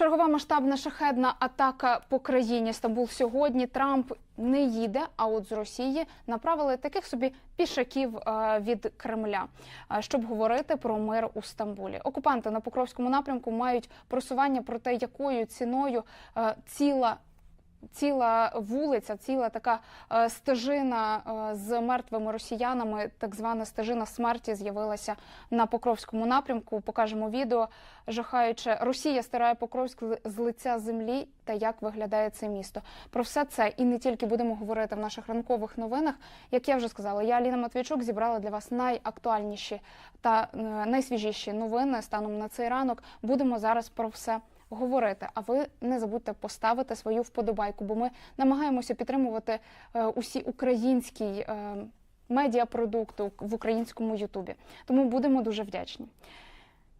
Чергова масштабна шахедна атака по країні. Стамбул сьогодні. Трамп не їде. А от з Росії направили таких собі пішаків е, від Кремля, е, щоб говорити про мир у Стамбулі. Окупанти на Покровському напрямку мають просування про те, якою ціною е, ціла. Ціла вулиця, ціла така е, стежина е, з мертвими росіянами, так звана стежина смерті, з'явилася на Покровському напрямку. Покажемо відео, жахаюче Росія стирає Покровськ з- лиця землі та як виглядає це місто. Про все це і не тільки будемо говорити в наших ранкових новинах. Як я вже сказала, я Аліна Матвійчук зібрала для вас найактуальніші та е, найсвіжіші новини станом на цей ранок. Будемо зараз про все говорити. А ви не забудьте поставити свою вподобайку, бо ми намагаємося підтримувати е, усі українські е, медіапродукти в українському Ютубі. Тому будемо дуже вдячні.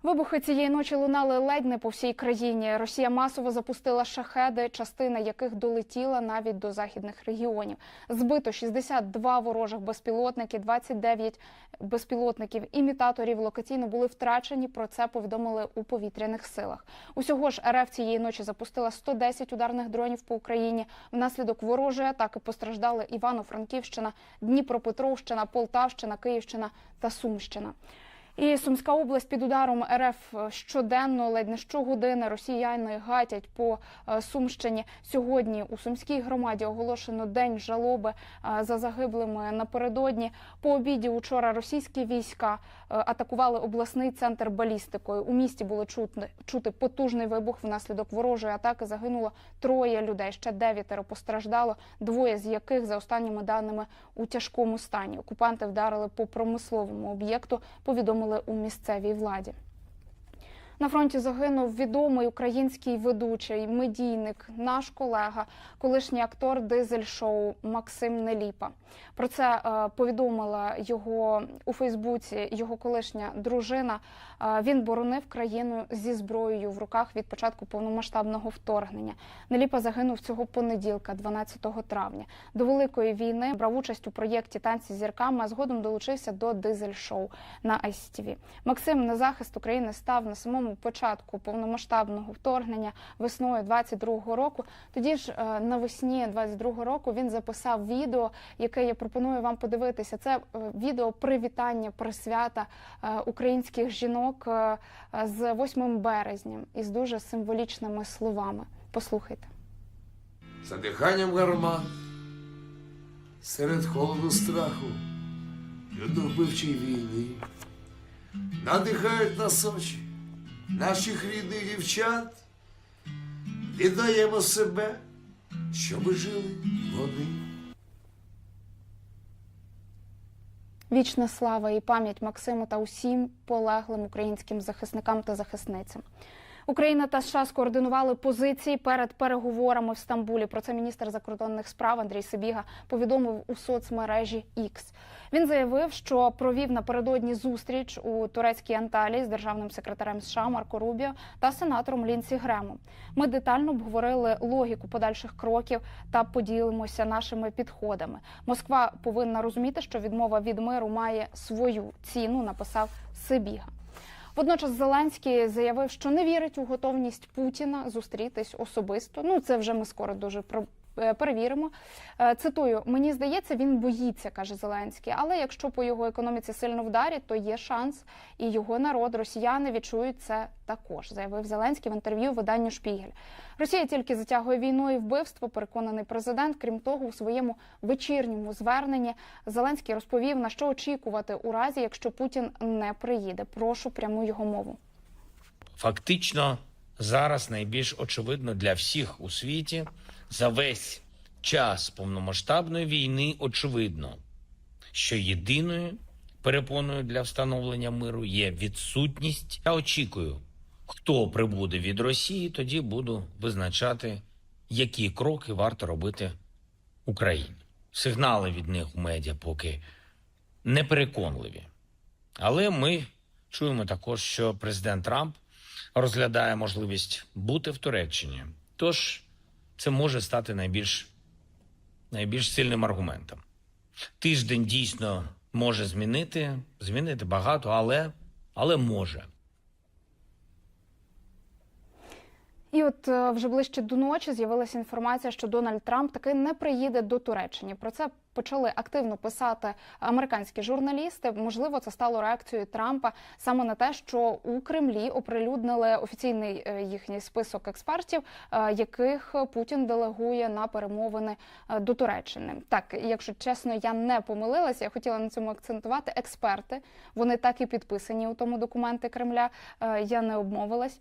Вибухи цієї ночі лунали ледь не по всій країні. Росія масово запустила шахеди, частина яких долетіла навіть до західних регіонів. Збито 62 ворожих безпілотники, 29 безпілотників імітаторів локаційно були втрачені. Про це повідомили у повітряних силах. Усього ж РФ цієї ночі запустила 110 ударних дронів по Україні. Внаслідок ворожої атаки постраждали Івано-Франківщина, Дніпропетровщина, Полтавщина, Київщина та Сумщина. І Сумська область під ударом РФ щоденно, ледь не щогодини росіяни гатять по е, Сумщині. Сьогодні у Сумській громаді оголошено день жалоби е, за загиблими напередодні. По обіді учора російські війська атакували обласний центр балістикою. У місті було чути, чути потужний вибух. Внаслідок ворожої атаки загинуло троє людей. Ще дев'ятеро постраждало. Двоє з яких, за останніми даними, у тяжкому стані. Окупанти вдарили по промисловому об'єкту. Повідомили у місцевій владі. На фронті загинув відомий український ведучий, медійник, наш колега, колишній актор дизель-шоу Максим Неліпа. Про це е, повідомила його у Фейсбуці його колишня дружина. Е, він боронив країну зі зброєю в руках від початку повномасштабного вторгнення. Неліпа загинув цього понеділка, 12 травня. До великої війни брав участь у проєкті Танці з зірками, а згодом долучився до дизель-шоу на ICTV. Максим на захист України став на самому початку повномасштабного вторгнення весною 22-го року. Тоді ж е, навесні 22-го року він записав відео, яке я пропоную вам подивитися. Це е, відео привітання присвята е, українських жінок з 8 березня із дуже символічними словами. Послухайте. За диханням гармат, серед холоду страху, людовбивчої війни, надихають нас очі наших рідних дівчат, віддаємо себе, щоби жили вони. Вічна слава і пам'ять Максиму та усім полеглим українським захисникам та захисницям. Україна та США скоординували позиції перед переговорами в Стамбулі. Про це міністр закордонних справ Андрій Сибіга повідомив у соцмережі X. Він заявив, що провів напередодні зустріч у турецькій Анталії з державним секретарем США Марко Рубіо та сенатором Лінсі Гремом. Ми детально обговорили логіку подальших кроків та поділимося нашими підходами. Москва повинна розуміти, що відмова від миру має свою ціну. Написав Сибіга. Водночас Зеленський заявив, що не вірить у готовність Путіна зустрітись особисто. Ну це вже ми скоро дуже Перевіримо. Е, Цитую: мені здається, він боїться, каже Зеленський. Але якщо по його економіці сильно вдарять, то є шанс, і його народ, росіяни відчують це також, заявив Зеленський в інтерв'ю виданню Шпігель. Росія тільки затягує війну і вбивство. Переконаний президент. Крім того, у своєму вечірньому зверненні Зеленський розповів на що очікувати у разі, якщо Путін не приїде. Прошу пряму його мову. Фактично, зараз найбільш очевидно для всіх у світі за весь час повномасштабної війни очевидно, що єдиною перепоною для встановлення миру є відсутність. Я очікую, хто прибуде від Росії, тоді буду визначати, які кроки варто робити Україні. Сигнали від них у медіа поки непереконливі. Але ми чуємо також, що президент Трамп розглядає можливість бути в Туреччині. Тож це може стати найбільш, найбільш сильним аргументом. Тиждень дійсно може змінити, змінити багато, але, але може. І от е, вже ближче до ночі з'явилася інформація, що Дональд Трамп таки не приїде до Туреччини. Про це почали активно писати американські журналісти. Можливо, це стало реакцією Трампа саме на те, що у Кремлі оприлюднили офіційний е, їхній список експертів, е, яких Путін делегує на перемовини е, до Туреччини. Так, якщо чесно, я не помилилася. Я хотіла на цьому акцентувати. Експерти вони так і підписані у тому документи Кремля. Я не обмовилась.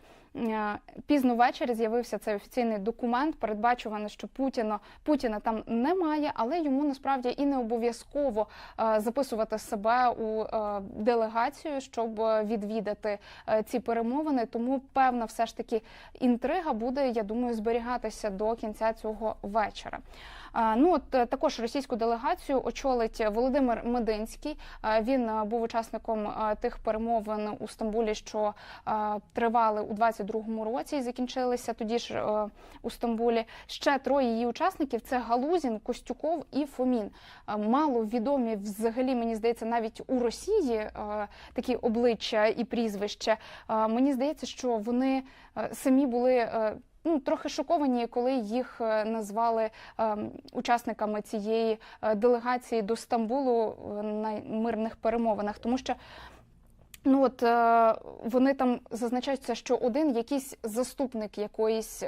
Пізно ввечері з'явився цей офіційний документ. Передбачувано, що Путіна Путіна там немає, але йому насправді і не обов'язково е, записувати себе у е, делегацію, щоб відвідати е, ці перемовини. Тому певна все ж таки інтрига буде, я думаю, зберігатися до кінця цього вечора. Ну от е, також російську делегацію очолить Володимир Мединський. Він е, був учасником е, тих перемовин у Стамбулі, що тривали у 22-му році і закінчилися тоді ж у Стамбулі. Ще троє її учасників: це Галузін, Костюков і Фомін. Мало відомі взагалі, мені здається, навіть у Росії такі обличчя і прізвища. Мені здається, що вони самі були. Ну, трохи шоковані, коли їх е, назвали е, учасниками цієї е, делегації до Стамбулу е, на мирних перемовинах, тому що Ну от вони там зазначаються, що один якийсь заступник якоїсь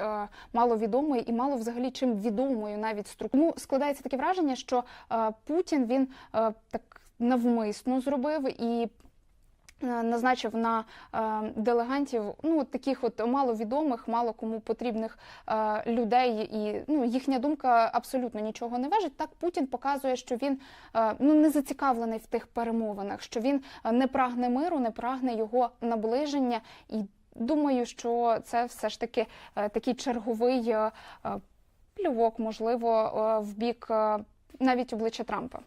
маловідомої і мало взагалі чим відомої навіть структури. Тому складається таке враження, що Путін він так навмисно зробив і. Е, Назначив на е, делегантів ну таких от маловідомих, мало кому потрібних е, людей, і ну їхня думка абсолютно нічого не важить. Так Путін показує, що він ну не зацікавлений в тих перемовинах, що він не прагне миру, не прагне його наближення. І думаю, що це все ж таки такий черговий плювок, можливо, в бік навіть обличчя Трампа.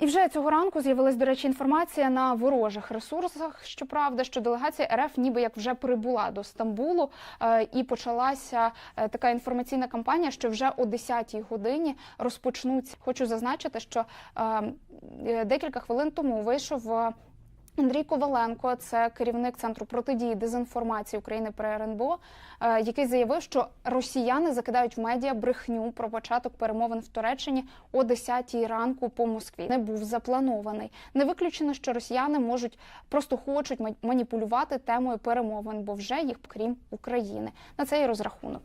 І вже цього ранку з'явилась, до речі, інформація на ворожих ресурсах. Щоправда, що делегація РФ ніби як вже прибула до Стамбулу, е, і почалася е, така інформаційна кампанія, що вже о 10-й годині розпочнуться. Хочу зазначити, що е, е, декілька хвилин тому вийшов. Андрій Коваленко, це керівник центру протидії дезінформації України при РНБО, е, який заявив, що росіяни закидають в медіа брехню про початок перемовин в Туреччині о 10-й ранку по Москві. Не був запланований. Не виключено, що росіяни можуть просто хочуть ма- маніпулювати темою перемовин, бо вже їх крім України. На це і розрахунок.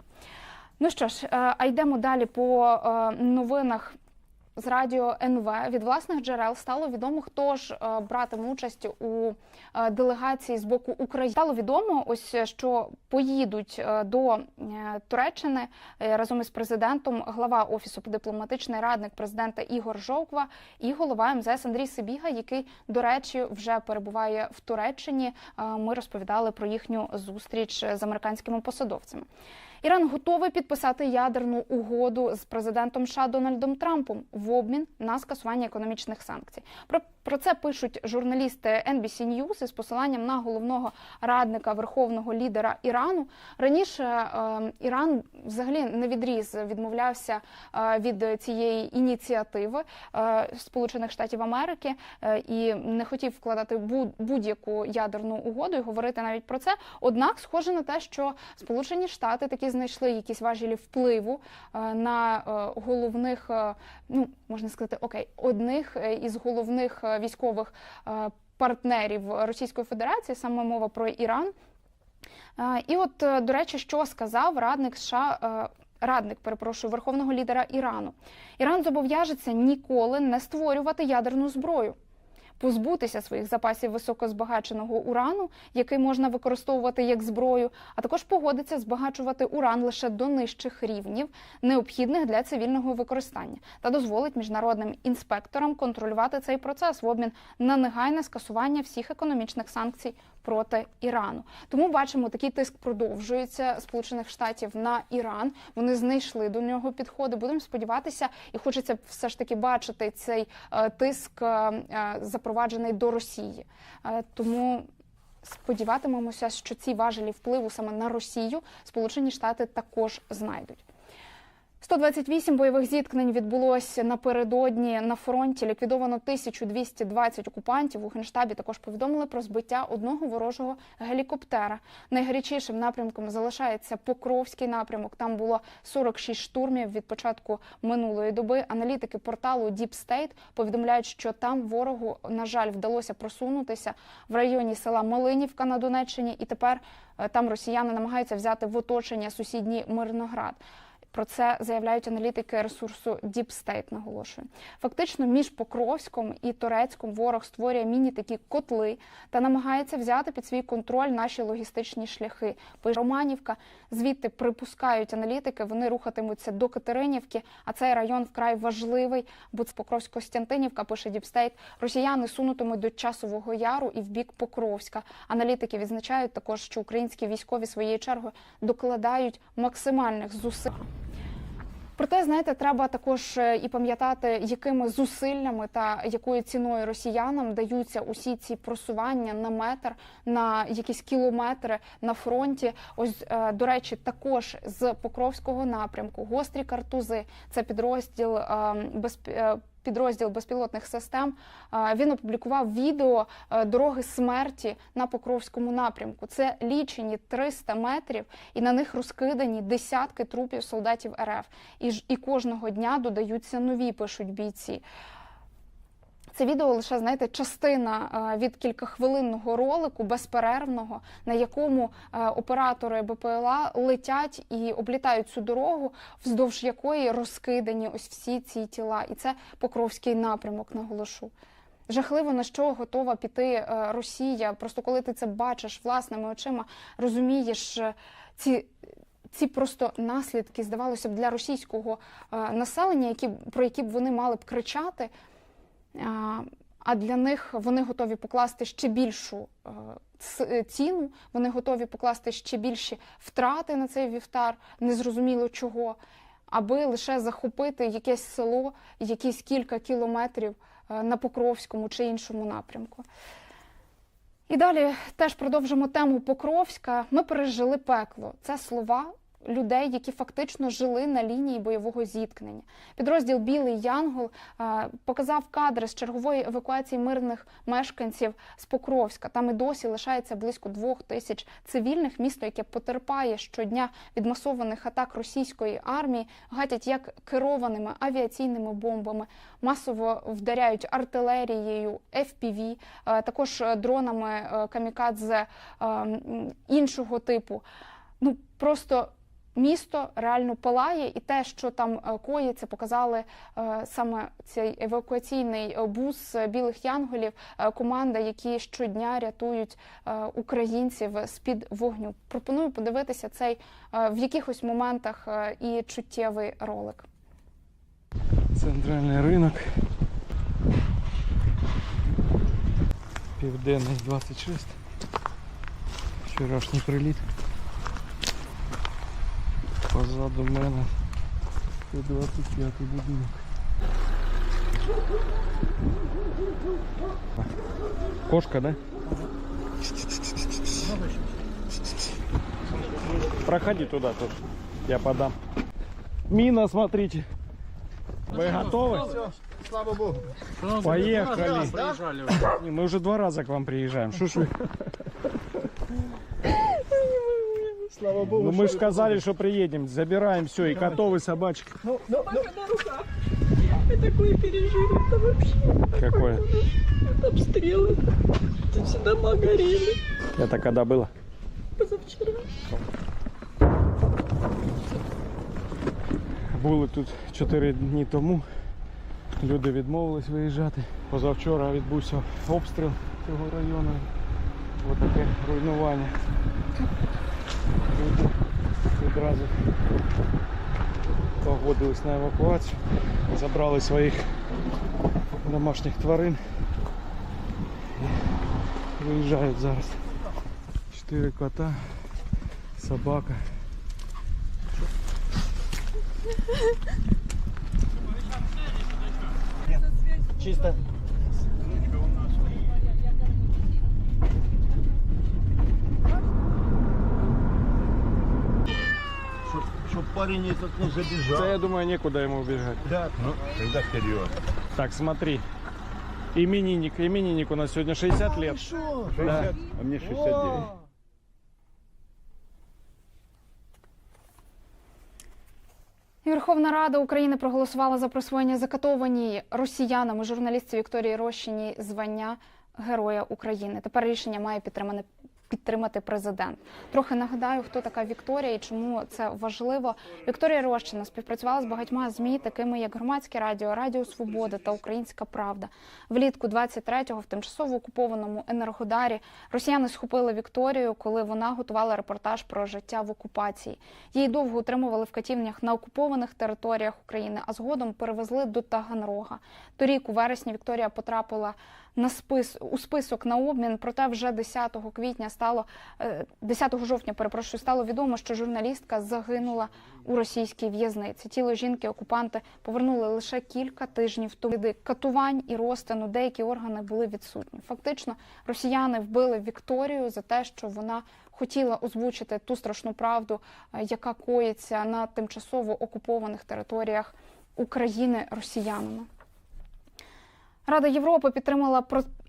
Ну що ж, е, а йдемо далі по е, новинах з радіо НВ від власних джерел стало відомо, хто ж е, братиме участь у е, делегації з боку України. Стало відомо, ось е, що поїдуть до Туреччини разом із президентом, глава офісу дипломатичний радник президента Ігор Жовква і голова МЗС Андрій Сибіга, який, до речі, вже перебуває в Туреччині. Ми розповідали про їхню зустріч з американськими посадовцями. Іран готовий підписати ядерну угоду з президентом США Дональдом Трампом в обмін на скасування економічних санкцій. Про, про це пишуть журналісти NBC News із посиланням на головного радника верховного лідера Ірану. Раніше е, Іран взагалі не відріз відмовлявся е, від цієї ініціативи е, Сполучених Штатів Америки е, і не хотів вкладати бу- будь-яку ядерну угоду і говорити навіть про це. Однак, схоже на те, що Сполучені Штати таки знайшли якісь важелі впливу е, на е, головних, е, ну можна сказати, окей, одних із головних військових партнерів Російської Федерації, саме мова про Іран. І от, до речі, що сказав радник США. Радник, перепрошую, верховного лідера Ірану. Іран зобов'яжеться ніколи не створювати ядерну зброю, позбутися своїх запасів високозбагаченого урану, який можна використовувати як зброю, а також погодиться збагачувати уран лише до нижчих рівнів, необхідних для цивільного використання, та дозволить міжнародним інспекторам контролювати цей процес в обмін на негайне скасування всіх економічних санкцій проти Ірану. Тому бачимо, такий тиск продовжується Сполучених Штатів на Іран. Вони знайшли до нього підходи. Будемо сподіватися, і хочеться все ж таки бачити цей е, тиск е, е, запроваджений до Росії. Тому. Сподіватимемося, що ці важелі впливу саме на Росію Сполучені Штати також знайдуть. 128 бойових зіткнень відбулося напередодні на фронті. Ліквідовано 1220 окупантів. У генштабі також повідомили про збиття одного ворожого гелікоптера. Найгарячішим напрямком залишається Покровський напрямок. Там було 46 штурмів від початку минулої доби. Аналітики порталу Deep State повідомляють, що там ворогу на жаль вдалося просунутися в районі села Малинівка на Донеччині, і тепер е, там росіяни намагаються взяти в оточення сусідній Мирноград. Про це заявляють аналітики ресурсу Deep State, наголошую. Фактично, між Покровськом і Торецьком ворог створює міні такі котли та намагається взяти під свій контроль наші логістичні шляхи. Пише Романівка звідти припускають аналітики. Вони рухатимуться до Катеринівки. А цей район вкрай важливий, бо це Покровсько-Стянтинівка, пише Deep State. Росіяни сунутимуть до часового яру і в бік Покровська. Аналітики відзначають також, що українські військові своєю чергою докладають максимальних зусиль. Проте, знаєте, треба також е, і пам'ятати, якими зусиллями та якою ціною росіянам даються усі ці просування на метр, на якісь кілометри на фронті. Ось е, до речі, також з Покровського напрямку гострі картузи. Це підрозділ безпеки. безп... е, Підрозділ безпілотних систем він опублікував відео е, дороги смерті на Покровському напрямку. Це лічені 300 метрів, і на них розкидані десятки трупів солдатів РФ. І ж і кожного дня додаються нові, пишуть бійці. Це відео лише знаєте частина е, від кількахвилинного ролику безперервного, на якому е, оператори БПЛА летять і облітають цю дорогу, вздовж якої розкидані ось всі ці тіла. І це Покровський напрямок, наголошу. Жахливо на що готова піти е, Росія. Просто коли ти це бачиш власними очима, розумієш ці. Ці просто наслідки, здавалося б, для російського населення, які про які б вони мали б кричати. А, для них вони готові покласти ще більшу е, е, ціну, вони готові покласти ще більші втрати на цей вівтар, незрозуміло чого, аби лише захопити якесь село, якісь кілька кілометрів е, на Покровському чи іншому напрямку. І далі теж продовжимо тему Покровська. Ми пережили пекло. Це слова людей, які фактично жили на лінії бойового зіткнення. Підрозділ Білий Янгол показав кадри з чергової евакуації мирних мешканців з Покровська. Там і досі лишається близько двох тисяч цивільних. Місто, яке потерпає щодня від масованих атак російської армії, гатять як керованими авіаційними бомбами, масово вдаряють артилерією, FPV, також дронами е, камікадзе іншого типу. Ну просто місто реально палає, і те, що там е, коїться, показали е, саме цей евакуаційний бус білих янголів, е, команда, які щодня рятують українців з під вогню. Пропоную подивитися цей в якихось моментах і чуттєвий ролик. Центральний ринок. Південний 26. Вчорашній приліт. Позаду мене 125 будинок. Кошка, да? Проходи туда тоже. Я подам. Мина, смотрите. Вы готовы? Слава Богу. Поехали. Мы уже два раза к вам приезжаем. Что Слава Богу. Ну мы же сказали, что приедем. Забираем все, и котов, и собачек. Ну, ну, ну, на руках. Мы такое пережили, это вообще Какое? это обстрелы. Это все дома горели Это когда было? позавчера. Були тут 4 дні тому. Люди відмовились виїжджати. Позавчора відбувся обстріл цього району. Ось таке руйнування. Люди відразу погодились на евакуацію, забрали своїх домашніх тварин і виїжджають зараз. Чотири кота, собака. Чисто. Парень этот не забежал. Да я думаю, некуда ему убежать. Да, ну, тогда вперед. Так, смотри. Именинник. Именинник у нас сегодня 60 лет. 60, а мне 69. І Верховна Рада України проголосувала за присвоєння закатованій росіянами журналістці Вікторії Рощиній звання Героя України. Тепер рішення має підтримане. Підтримати президент. Трохи нагадаю, хто така Вікторія і чому це важливо. Вікторія Рощина співпрацювала з багатьма змі, такими як громадське радіо, Радіо Свобода та Українська Правда. Влітку 23-го в тимчасово окупованому Енергодарі росіяни схопили Вікторію, коли вона готувала репортаж про життя в окупації. Її довго утримували в катівнях на окупованих територіях України, а згодом перевезли до Таганрога. Торік у вересні Вікторія потрапила на спис у список на обмін. Проте вже 10 квітня стало е, 10 жовтня, перепрошую, стало відомо, що журналістка загинула у російській в'язниці. Тіло жінки окупанти повернули лише кілька тижнів тому. Катувань і розтину деякі органи були відсутні. Фактично, росіяни вбили Вікторію за те, що вона хотіла озвучити ту страшну правду, е, яка коїться на тимчасово окупованих територіях України росіянами. Рада Європи підтримала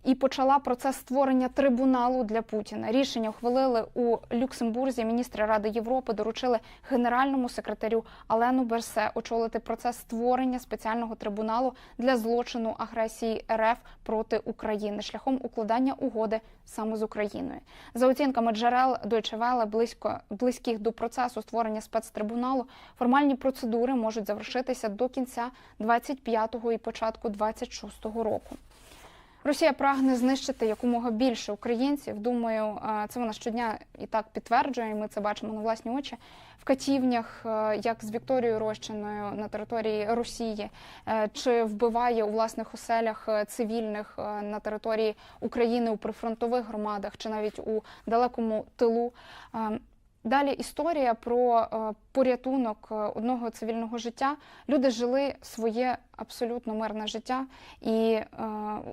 і почала процес створення трибуналу для Путіна. Рішення ухвалили у Люксембурзі. Міністри Ради Європи доручили генеральному секретарю Алену Берсе очолити процес створення спеціального трибуналу для злочину агресії РФ проти України шляхом укладання угоди саме з Україною. За оцінками джерел Deutsche Welle, близько близьких до процесу створення спецтрибуналу, формальні процедури можуть завершитися до кінця 25-го і початку 26-го року. Росія прагне знищити якомога більше українців. Думаю, це вона щодня і так підтверджує. і Ми це бачимо на власні очі в катівнях, е, як з Вікторією Рощиною на території Росії, е, чи вбиває у власних оселях е, цивільних на території України у прифронтових громадах, чи навіть у далекому тилу. Далі історія про е, порятунок е, одного цивільного життя. Люди жили своє абсолютно мирне життя і е,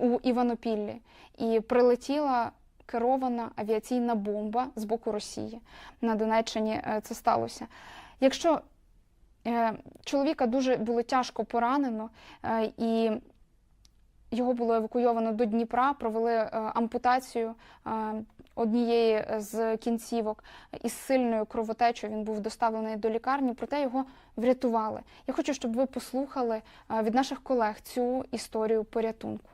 у Іванопіллі, і прилетіла керована авіаційна бомба з боку Росії. На Донеччині це сталося. Якщо чоловіка дуже було тяжко поранено, і його було евакуйовано до Дніпра, провели ампутацію однієї з кінцівок із сильною кровотечею. Він був доставлений до лікарні, проте його врятували. Я хочу, щоб ви послухали е, від наших колег цю історію порятунку.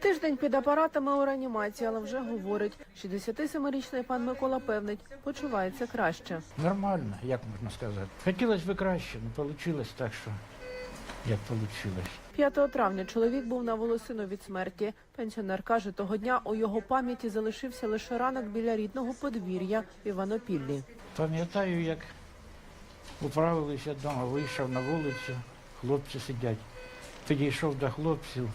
Тиждень під апаратами у реанімації, але вже говорить, 67-річний пан Микола певнить, почувається краще. Нормально, як можна сказати. Хотілося б краще, не вийшло так, що як вийшло. 5 травня чоловік був на волосину від смерті. Пенсіонер каже, того дня у його пам'яті залишився лише ранок біля рідного подвір'я Іванопіллі. Пам'ятаю, як управилися вдома, вийшов на вулицю, хлопці сидять. Підійшов до хлопців,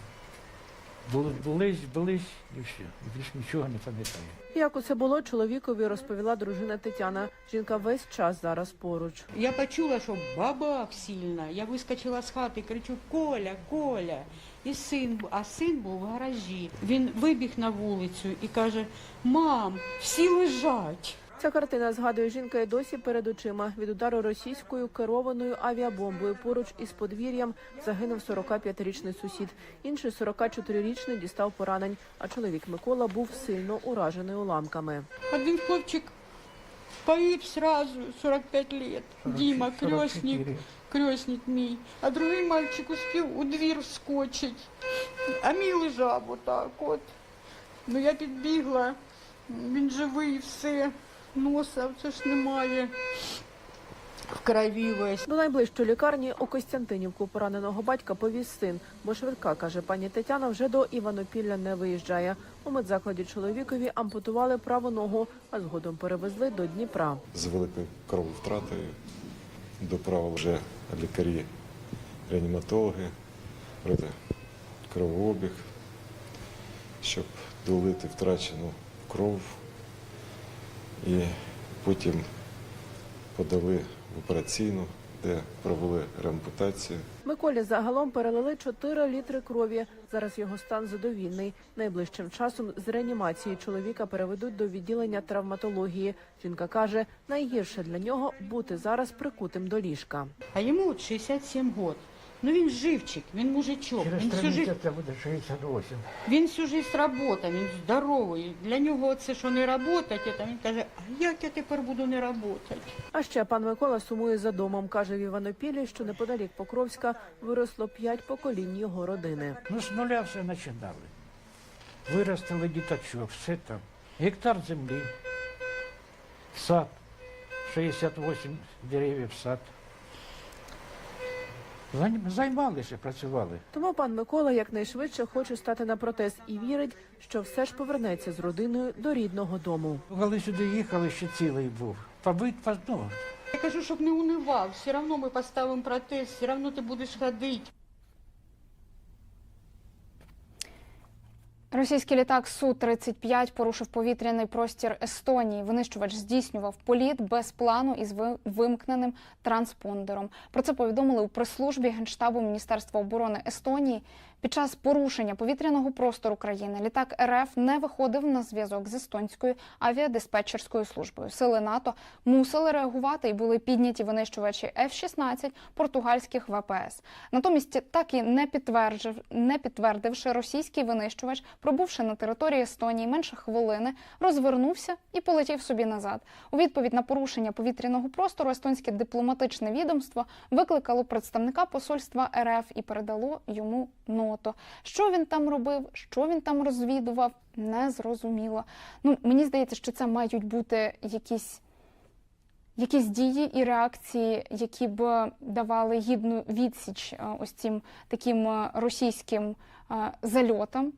були, булись, бились і все. І більше нічого не пам'ятаю. Як усе було, чоловікові розповіла дружина Тетяна. Жінка весь час зараз поруч. Я почула, що бабах сильна. Я вискочила з хати, кричу Коля, Коля. І син, бу- а син був в гаражі. Він вибіг на вулицю і каже: Мам, всі лежать. Ця картина згадує жінка і досі перед очима. Від удару російською керованою авіабомбою поруч із подвір'ям загинув 45-річний сусід. Інший 44-річний дістав поранень, а чоловік Микола був сильно уражений уламками. Один хлопчик погиб сразу, 45 лет. Дима, крестник, 44. крестник мій. А другий мальчик успів у двір вскочить. А мій лежав отак от. Ну я підбігла, він живий, все. Носа це ж немає. В крові весь. До найближчої лікарні у Костянтинівку пораненого батька повіз син, бо швидка, каже пані Тетяна, вже до Іванопілля не виїжджає. У медзакладі чоловікові ампутували праву ногу, а згодом перевезли до Дніпра. з великою крововтратою доправили вже лікарі, реаніматологи, робити кровообіг, щоб долити втрачену кров і потім подали в операційну, де провели реампутацію. Миколі загалом перелили 4 літри крові. Зараз його стан задовільний. Найближчим часом з реанімації чоловіка переведуть до відділення травматології. Жінка каже, найгірше для нього бути зараз прикутим до ліжка. А йому от 67 год. Ну він живчик, він мужичок, Через він три всю місяці буде 68. Він всю життя работав, він здоровий. Для нього це, що не працювати, це він каже, а як я тепер буду не працювати? А ще пан Микола сумує за домом. каже в Іванопілі, що неподалік Покровська виросло п'ять поколінь його родини. Ну, з нуля все починали. Виростили діточок, все там. Гектар землі, сад, 68 деревів сад. Займ- Займалися, працювали. Тому пан Микола якнайшвидше хоче стати на протез і вірить, що все ж повернеться з родиною до рідного дому. Коли сюди їхали, ще цілий був. Побит, по- ну, Я кажу, щоб не унивав, все одно ми поставимо протез, все одно ти будеш ходити. Російський літак Су-35 порушив повітряний простір Естонії. Винищувач здійснював політ без плану із ви- вимкненим транспондером. Про це повідомили у прес-службі Генштабу Міністерства оборони Естонії. Під час порушення повітряного простору країни літак РФ не виходив на зв'язок з естонською авіадиспетчерською службою. Сили НАТО мусили реагувати і були підняті винищувачі F-16 португальських ВПС. Натомість, так і не підтвердив, не підтвердивши російський винищувач, пробувши на території Естонії менше хвилини, розвернувся і полетів собі назад. У відповідь на порушення повітряного простору естонське дипломатичне відомство викликало представника посольства РФ і передало йому ноту. Що він там робив, що він там розвідував, не зрозуміло. Ну мені здається, що це мають бути якісь якісь дії і реакції, які б давали гідну відсіч е, ось цим таким е, російським е, зальотам,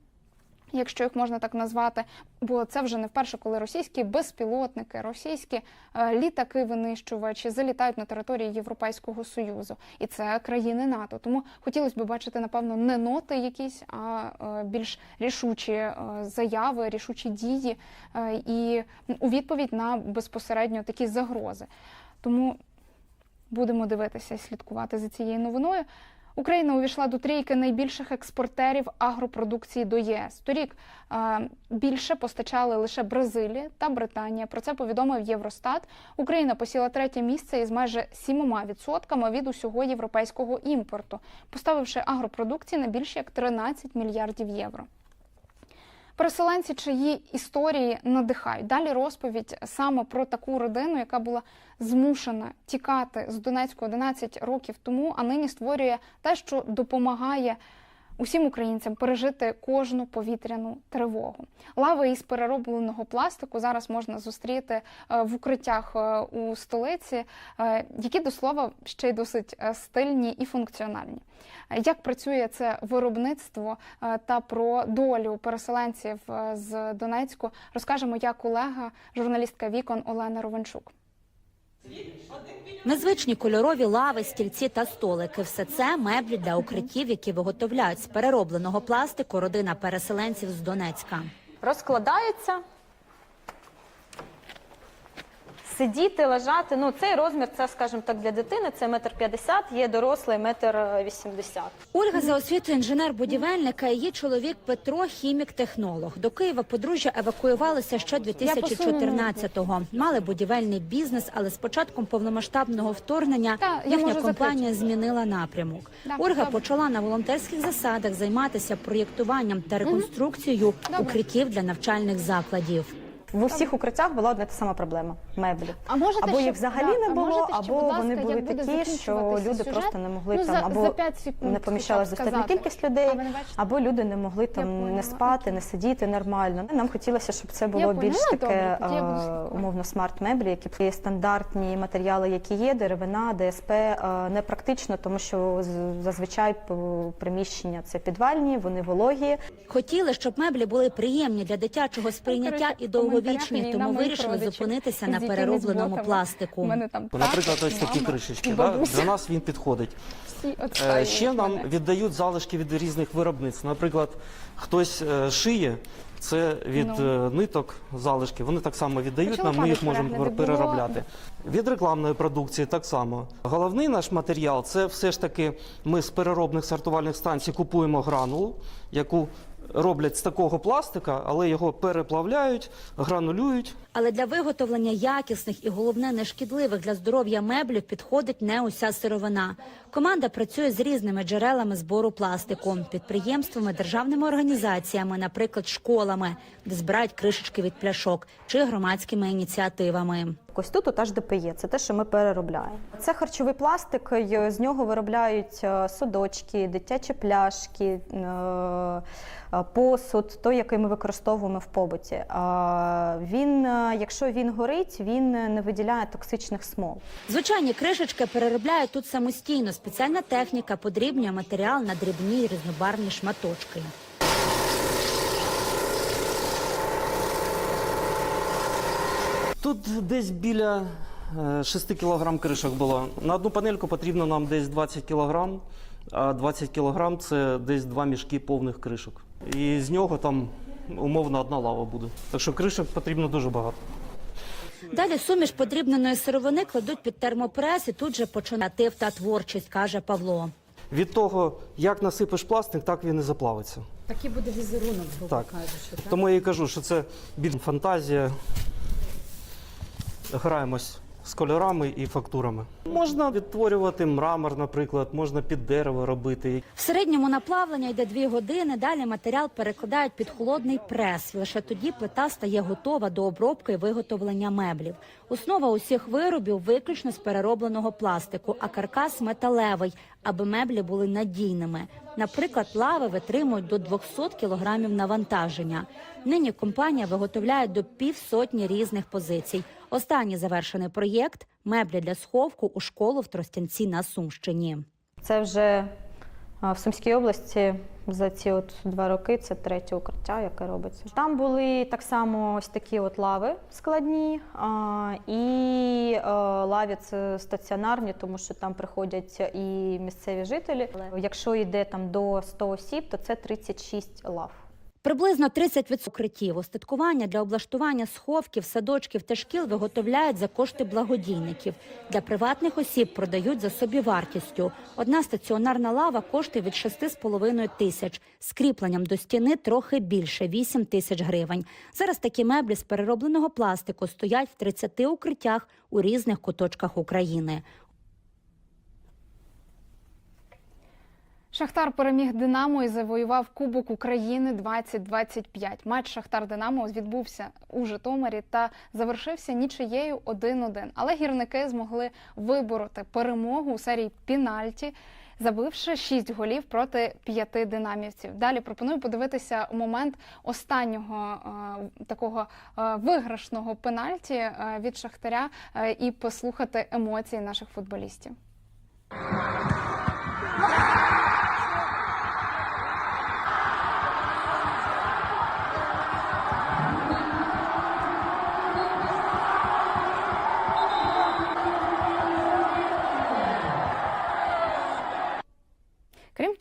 якщо їх можна так назвати. Бо це вже не вперше, коли російські безпілотники, російські е, літаки-винищувачі залітають на території Європейського Союзу, і це країни НАТО. Тому хотілося б бачити, напевно, не ноти якісь, а е, більш рішучі е, заяви, рішучі дії і у відповідь на безпосередньо такі загрози. Тому будемо дивитися і слідкувати за цією новиною. Україна увійшла до трійки найбільших експортерів агропродукції до єС. Торік е, більше постачали лише Бразилія та Британія. Про це повідомив Євростат. Україна посіла третє місце із майже 7% від усього європейського імпорту, поставивши агропродукції на більше як 13 мільярдів євро. Переселенці, чиї історії надихають. Далі розповідь саме про таку родину, яка була змушена тікати з Донецьку 11 років тому, а нині створює те, що допомагає усім українцям пережити кожну повітряну тривогу. Лави із переробленого пластику зараз можна зустріти е, в укриттях е, у столиці, е, які до слова ще й досить стильні і функціональні. Як працює це виробництво та про долю переселенців з Донецьку, розкаже моя колега, журналістка Вікон Олена Ровенчук. Незвичні кольорові лави, стільці та столики – все це меблі для укриттів, які виготовляють з переробленого пластику родина переселенців з Донецька. розкладається. Сидіти, лежати. Ну, цей розмір, це, скажімо так, для дитини, це метр п'ятдесят, є дорослий метр вісімдесят. Ольга за освітою інженер-будівельник, а її чоловік Петро – хімік-технолог. До Києва подружжя евакуювалося ще 2014-го. Мали будівельний бізнес, але з початком повномасштабного вторгнення Та, я їхня можу компанія закрити. змінила напрямок. Да, Ольга добре. почала на волонтерських засадах займатися проєктуванням та реконструкцією Добре. укриттів для навчальних закладів. В усіх укриттях була одна та сама проблема меблі. А можете Або ще- їх взагалі да, не а було, можете ще, або будь ласка, вони як були буде такі, що закінчуватися люди сюжет? просто не могли Ну, там за- або за п'ять секунд не поміщалась хоча б достатня сказати. кількість людей, А ви не бачите? або люди не могли Я там поняла, не спати, не сидіти нормально. Нам хотілося, щоб це було поняла, більш добре, таке тоді я буду е, умовно смарт-меблі, які є стандартні матеріали, які є, деревина, ДСП е, не практично, тому що з- зазвичай п- приміщення це підвальні, вони вологі. Хотіли, щоб меблі були приємні для дитячого сприйняття і в коментарях довговічні, війна тому вирішили зупинитися на переробленому пластику. Ну, Наприклад, ось такі кришечки. Да? Для нас він підходить. Е, Ще нам віддають залишки від різних виробництв. Наприклад, хтось е, шиє Це від Ну. е, ниток залишки. Вони так само віддають Почали нам, ми їх можемо переробляти. Від рекламної продукції так само. Головний наш матеріал це все ж таки ми з переробних сортувальних станцій купуємо гранулу, яку роблять з такого пластика, але його переплавляють, гранулюють. Але для виготовлення якісних і головне нешкідливих для здоров'я меблів підходить не уся сировина. Команда працює з різними джерелами збору пластику, підприємствами, державними організаціями, наприклад, школами, де збирають кришечки від пляшок, чи громадськими ініціативами. Ось тут от HDPE, це те, що ми переробляємо. Це харчовий пластик, з нього виробляють е, судочки, дитячі пляшки, е, е, посуд, той, який ми використовуємо в побуті. Він, якщо він горить, він не виділяє токсичних смол. Звичайні кришечки переробляють тут самостійно. Спеціальна техніка подрібнює матеріал на дрібні й різнобарвні шматочки. Тут десь біля е, 6 кг кришок було. На одну панельку потрібно нам десь 20 кг, а 20 кг це десь два мішки повних кришок. І з нього там умовно одна лава буде. Так що кришок потрібно дуже багато. Далі суміш подрібненої сировини кладуть під термопрес і тут же починатив та творчість, каже Павло. Від того, як насипеш пластик, так він і заплавиться. Такий буде візерунок, грубо Так. кажучи. Тому я і кажу, що це більш фантазія. Граємось з кольорами і фактурами. Можна відтворювати мрамор, наприклад, можна під дерево робити. В середньому наплавлення йде дві години. Далі матеріал перекладають під холодний прес. Лише тоді плита стає готова до обробки і виготовлення меблів. Основа усіх виробів виключно з переробленого пластику, а каркас металевий, аби меблі були надійними. Наприклад, лави витримують до 200 кілограмів навантаження. Нині компанія виготовляє до півсотні різних позицій. Останній завершений проєкт меблі для сховку у школу в Тростянці на Сумщині. Це вже в Сумській області за ці от два роки це третє укриття, яке робиться. Там були так само ось такі от лави складні, і лаві це стаціонарні, тому що там приходять і місцеві жителі. Якщо йде там до 100 осіб, то це 36 лав. Приблизно 30% укриттів. Устаткування для облаштування сховків, садочків та шкіл виготовляють за кошти благодійників. Для приватних осіб продають за собівартістю. Одна стаціонарна лава коштує від 6,5 тисяч. З до стіни трохи більше 8 тисяч гривень. Зараз такі меблі з переробленого пластику стоять в 30 укриттях у різних куточках України. Шахтар переміг Динамо і завоював Кубок України 2025. Матч Шахтар Динамо відбувся у Житомирі та завершився нічиєю 1-1. Але гірники змогли вибороти перемогу у серії пінальті, забивши 6 голів проти 5 динамівців. Далі пропоную подивитися момент останнього е, такого е, виграшного пенальті е, від Шахтаря і послухати емоції наших футболістів.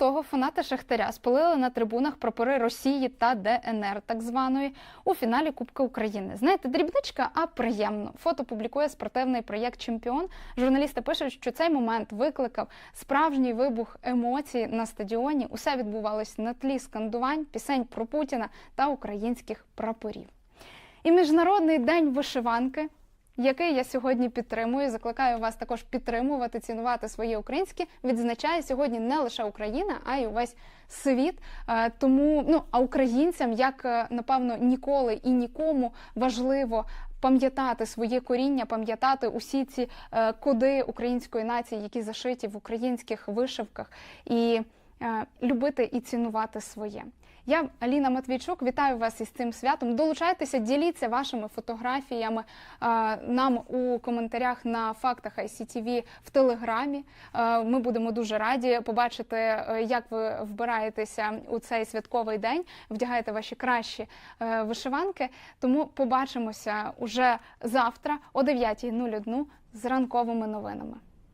Того, фанати Шахтаря спалили на трибунах прапори Росії та ДНР, так званої, у фіналі Кубка України. Знаєте, дрібничка, а приємно. Фото публікує спортивний проєкт Чемпіон. Журналісти пишуть, що цей момент викликав справжній вибух емоцій на стадіоні. Усе відбувалось на тлі скандувань, пісень про Путіна та українських прапорів. І міжнародний день вишиванки який я сьогодні підтримую. Закликаю вас також підтримувати, цінувати свої українські. Відзначає сьогодні не лише Україна, а й увесь світ. Е, Тому ну а українцям, як е, напевно, ніколи і нікому важливо. Пам'ятати своє коріння, пам'ятати усі ці е, коди української нації, які зашиті в українських вишивках, і е, любити і цінувати своє. Я Аліна Матвійчук, вітаю вас із цим святом. Долучайтеся, діліться вашими фотографіями е, нам у коментарях на фактах ICTV в Телеграмі. Е, Ми будемо дуже раді побачити, е, як ви вбираєтеся у цей святковий день, вдягаєте ваші кращі е, вишиванки. Тому побачимося уже завтра о 9.01 з ранковими новинами.